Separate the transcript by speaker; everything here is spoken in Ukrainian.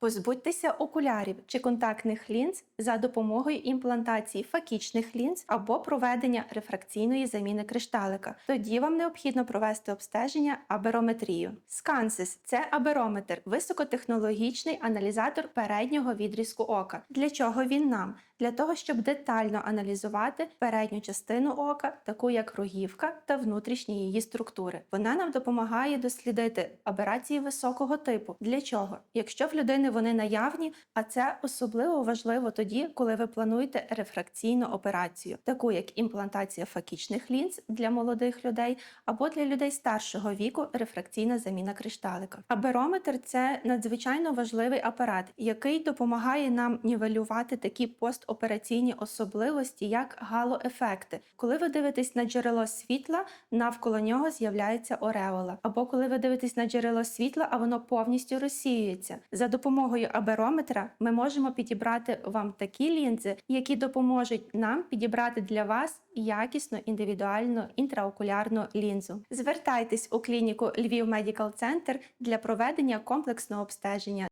Speaker 1: Позбудьтеся окулярів чи контактних лінз за допомогою імплантації факічних лінз або проведення рефракційної заміни кришталика. Тоді вам необхідно провести обстеження аберометрію. Скансис це аберометр, високотехнологічний аналізатор переднього відрізку ока. Для чого він нам? Для того, щоб детально аналізувати передню частину ока, таку як рогівка та внутрішні її структури. Вона нам допомагає дослідити аберації високого типу. Для чого? Якщо в людини вони наявні, а це особливо важливо тоді, коли ви плануєте рефракційну операцію, таку як імплантація факічних лінз для молодих людей або для людей старшого віку рефракційна заміна кришталика. Аберометр це надзвичайно важливий апарат, який допомагає нам нівелювати такі постопераційні особливості, як галоефекти. Коли ви дивитесь на джерело світла, навколо нього з'являється ореола. Або коли ви дивитесь на джерело світла, а воно повністю розсіюється. За допомогою аберометра ми можемо підібрати вам такі лінзи, які допоможуть нам підібрати для вас якісну індивідуальну інтраокулярну лінзу. Звертайтесь у клініку Львів Медікал Центр для проведення комплексного обстеження.